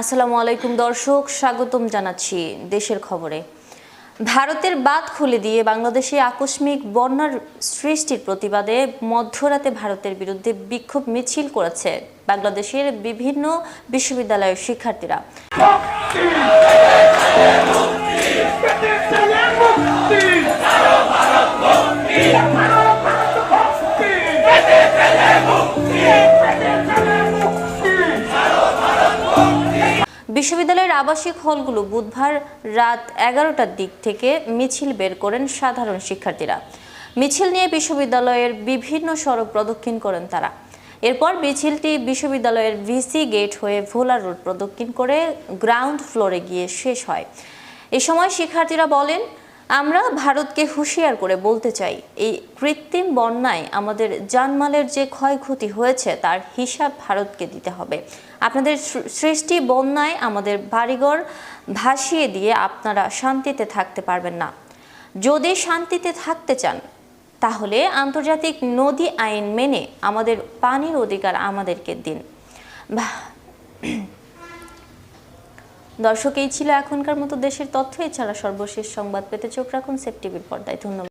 আসসালামু আলাইকুম দর্শক, স্বাগতম জানাচ্ছি দেশের খবরে। ভারতের বাঁধ খুলে দিয়ে বাংলাদেশে আকস্মিক বন্যার সৃষ্টির প্রতিবাদে মধ্যরাতে ভারতের বিরুদ্ধে বিক্ষোভ মিছিল করেছে বাংলাদেশের বিভিন্ন বিশ্ববিদ্যালয়ের শিক্ষার্থীরা। বিশ্ববিদ্যালয়ের আবাসিক হলগুলো বুধবার রাত এগারোটার দিক থেকে মিছিল বের করেন সাধারণ শিক্ষার্থীরা। মিছিল নিয়ে বিশ্ববিদ্যালয়ের বিভিন্ন সড়ক প্রদক্ষিণ করেন তারা। এরপর মিছিলটি বিশ্ববিদ্যালয়ের ভিসি গেট হয়ে ভোলা রোড প্রদক্ষিণ করে গ্রাউন্ড ফ্লোরে গিয়ে শেষ হয়। এ সময় শিক্ষার্থীরা বলেন আমরা ভারতকে হুঁশিয়ার করে বলতে চাই, এই কৃত্রিম বন্যায় আমাদের জানমালের যে ক্ষয়ক্ষতি হয়েছে তার হিসাব ভারতকে দিতে হবে। আপনাদের সৃষ্টি বন্যায় আমাদের বাড়িঘর ভাসিয়ে দিয়ে আপনারা শান্তিতে থাকতে পারবেন না। যদি শান্তিতে থাকতে চান, তাহলে আন্তর্জাতিক নদী আইন মেনে আমাদের পানির অধিকার আমাদেরকে দিন। দর্শক, এই ছিল এখনকার মতো দেশের তথ্য। এছাড়া সর্বশেষ সংবাদ পেতে চোখ রাখুন সেফ টিভির পর্দায়। ধন্যবাদ।